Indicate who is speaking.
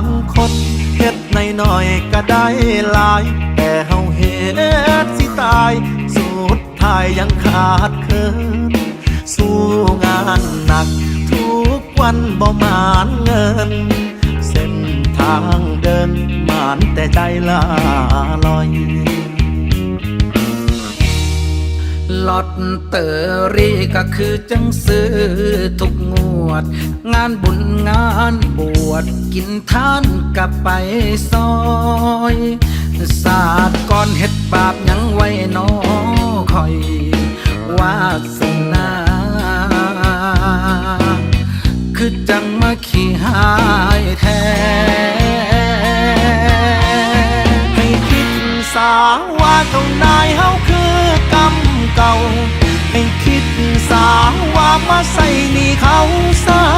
Speaker 1: างคนเฮ็ดในน้อยก็ได้หลาย แต่เฮาเฮ็ดสิตาย สุดท้ายยังขาดเคินสู้งานหนัก ทุกวันบ่มานเงิน เส้นทางเดินมานแต่ใจละลอย
Speaker 2: ลอตเตอรี่ก็คือจังซื้อทุกงวด งานบุญงานบวชกินทานกับไปซอยศาสตร์ก่อนเฮ็ดบาปยังไว้น้อคอยวาสนา คือจังมาขี่หายแท้
Speaker 1: ให้คิดสาว่าเจ้านายเฮาคือกรรม สาวามาใส่นี่เขาสา